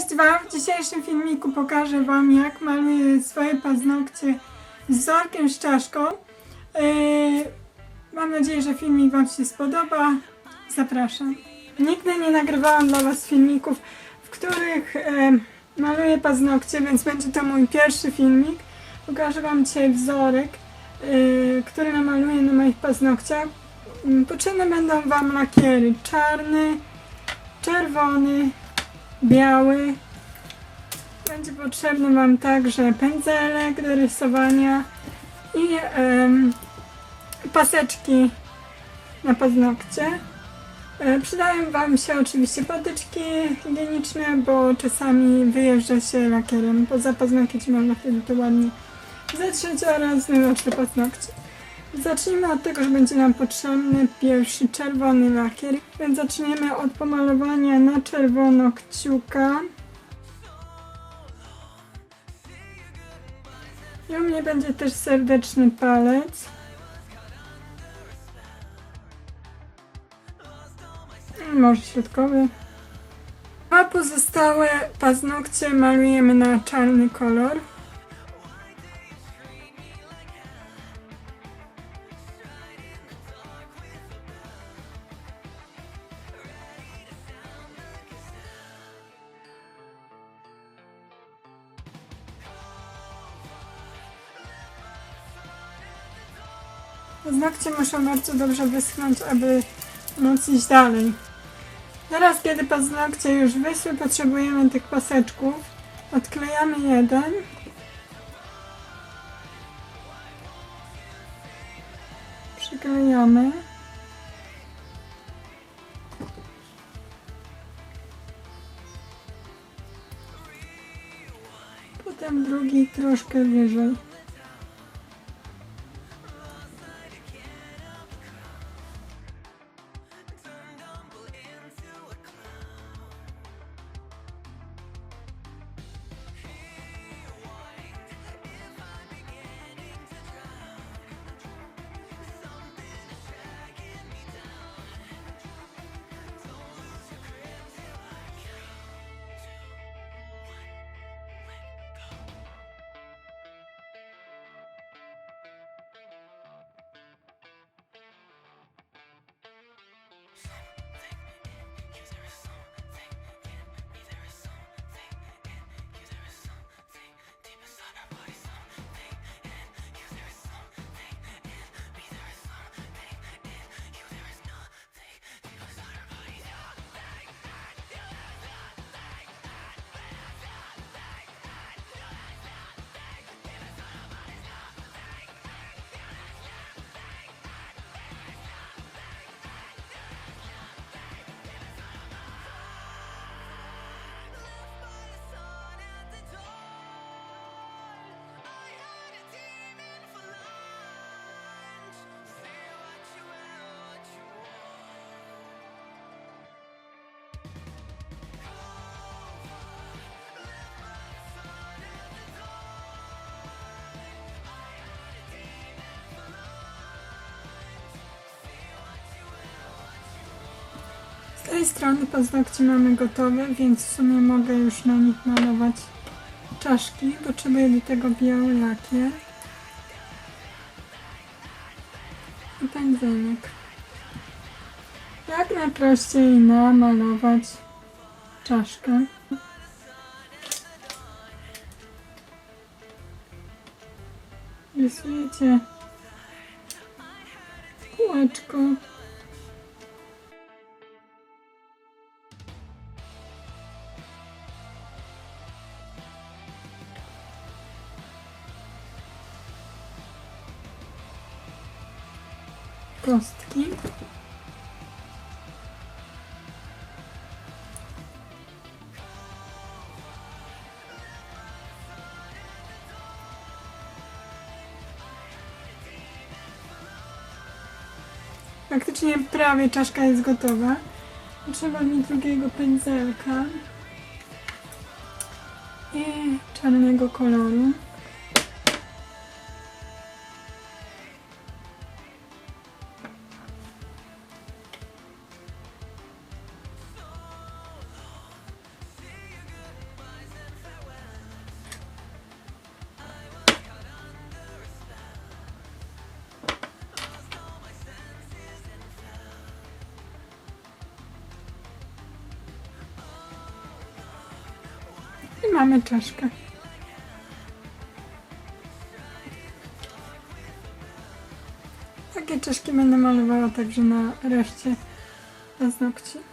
Cześć Wam! W dzisiejszym filmiku pokażę Wam jak maluję swoje paznokcie z wzorkiem z czaszką. Yy, mam nadzieję, że filmik Wam się spodoba. Zapraszam. Nigdy nie nagrywałam dla Was filmików, w których yy, maluję paznokcie, więc będzie to mój pierwszy filmik. Pokażę Wam dzisiaj wzorek, yy, który namaluję na moich paznokciach. Potrzebne będą Wam lakiery czarny, czerwony, biały. Będzie potrzebny Wam także pędzelek do rysowania i em, paseczki na paznokcie. E, Przydają Wam się oczywiście patyczki higieniczne, bo czasami wyjeżdża się lakierem poza paznokcie, można wtedy to ładnie zetrzeć oraz zmywać te paznokcie. Zacznijmy od tego, że będzie nam potrzebny pierwszy czerwony lakier, więc zaczniemy od pomalowania na czerwono kciuka. I u mnie będzie też serdeczny palec. Może środkowy. A pozostałe paznokcie malujemy na czarny kolor. Paznokcie muszą bardzo dobrze wyschnąć, aby móc iść dalej. Teraz, kiedy paznokcie już wyschły, potrzebujemy tych paseczków. Odklejamy jeden. Przyklejamy. Potem drugi troszkę wyżej. Tej strony paznokcie mamy gotowe, więc w sumie mogę już na nich malować czaszki. Potrzebuję do tego biały lakier i pędzelek. Jak najprościej namalować czaszkę. Rysujecie kółeczko. Kostki. Praktycznie prawie czaszka jest gotowa. Trzeba mi drugiego pędzelka i czarnego koloru. Mamy czaszkę. Takie czaszki będę malowała także na reszcie paznokci.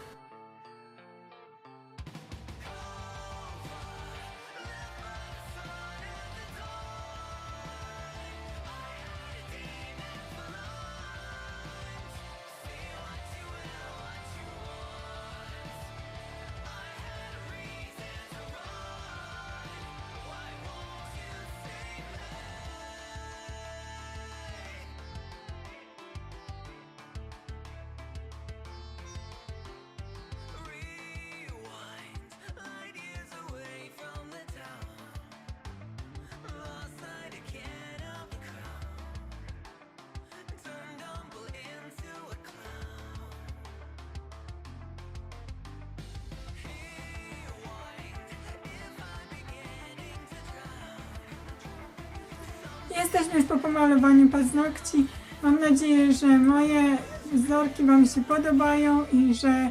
Jesteśmy już po pomalowaniu paznokci. Mam nadzieję, że moje wzorki Wam się podobają i że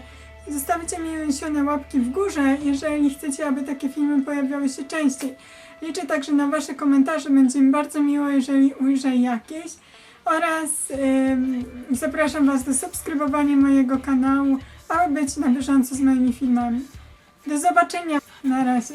zostawicie mi uniesione łapki w górze, jeżeli chcecie, aby takie filmy pojawiały się częściej. Liczę także na Wasze komentarze, będzie mi bardzo miło, jeżeli ujrzę jakieś. Oraz ym, zapraszam Was do subskrybowania mojego kanału, aby być na bieżąco z moimi filmami. Do zobaczenia. Na razie.